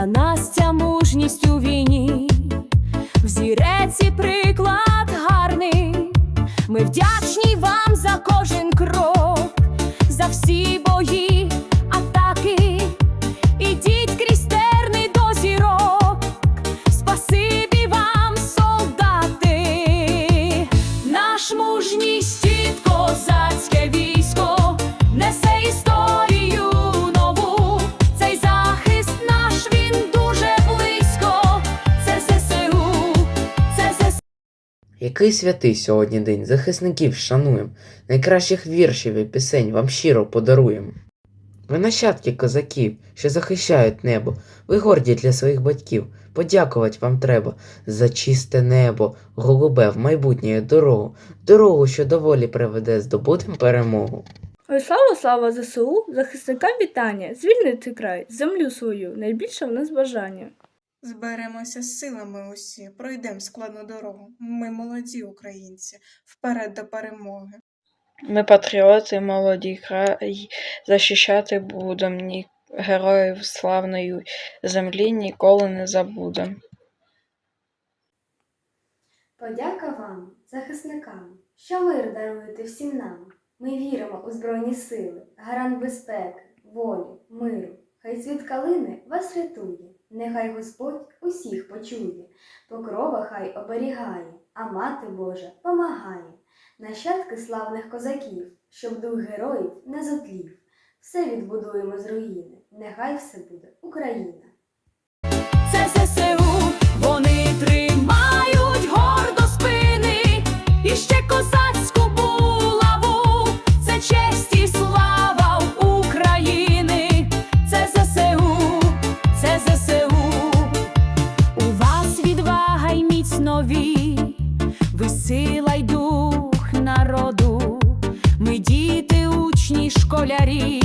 Для нас ця мужність у війні, взірець і приклад гарний, ми вдячні вам за кожен крок. Який святий сьогодні день захисників шануєм, найкращих віршів і пісень вам щиро подаруємо. Ви нащадки козаків, що захищають небо, ви горді для своїх батьків. Подякувати вам треба за чисте небо, голубе в майбутнє дорогу, дорогу, що доволі приведе, здобудем перемогу. Ой, слава, слава ЗСУ, захисникам вітання, звільнити край, землю свою, найбільше в нас бажання. Зберемося з силами усі, пройдемо складну дорогу. Ми молоді українці, вперед до перемоги. Ми патріоти, молоді край, захищати будем, ні героїв славної землі ніколи не забудем. Подяка вам, захисникам, що мир даруєте всім нам. Ми віримо у Збройні сили, гарант безпеки, волі, миру. Хай світ калини вас рятує, нехай Господь усіх почує, покрова хай оберігає, а мати Божа помагає. Нащадки славних козаків, щоб дух героїв не зотлів. Все відбудуємо з руїни, нехай все буде Україна. Відвага й міцнові, ви сила й дух народу, ми діти, учні, школярі,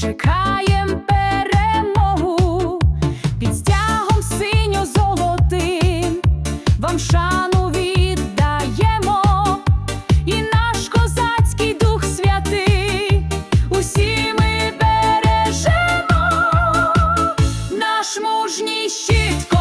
чекаєм перемогу. Під стягом синьо-золотим вам шану віддаємо, і наш козацький дух святий, усі ми бережемо, наш мужній щит,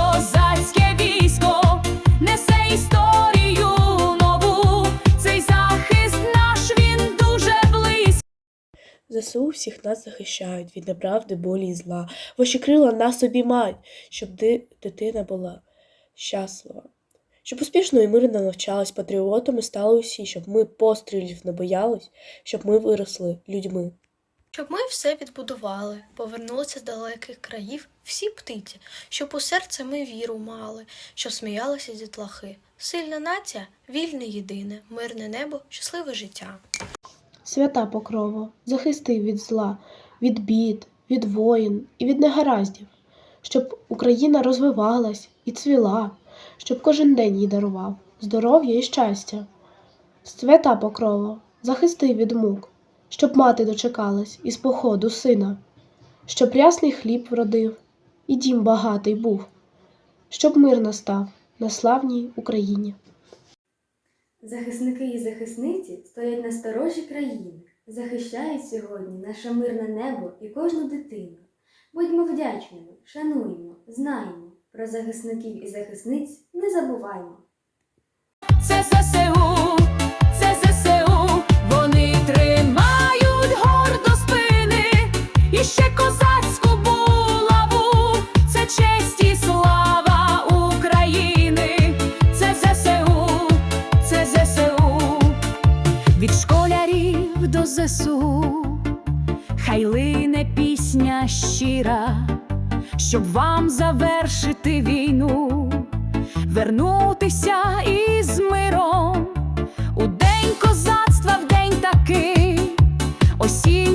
ЗСУ всіх нас захищають від неправди, болі і зла. Ваші крила нас обіймають, щоб дитина була щаслива. Щоб успішно і мирно навчалась, патріотами стали усі, щоб ми пострілів не боялись, щоб ми виросли людьми. Щоб ми все відбудували, повернулися з далеких країв всі птиці, щоб у серце ми віру мали, щоб сміялися дітлахи. Сильна нація, вільне єдине, мирне небо, щасливе життя. Свята покрова, захисти від зла, від бід, від воїн і від негараздів, щоб Україна розвивалась і цвіла, щоб кожен день їй дарував здоров'я і щастя. Свята покрова, захисти від мук, щоб мати дочекалась із походу сина, щоб рясний хліб вродив, і дім багатий був, щоб мир настав на славній Україні. Захисники і захисниці стоять на сторожі країни, захищають сьогодні наше мирне небо і кожну дитину. Будьмо вдячними, шануємо, знаємо. Про захисників і захисниць не забуваймо. Це ЗСУ, ЗСУ, хай лине пісня щира, щоб вам завершити війну, вернутися із миром. У день козацтва в день такий. Осінь.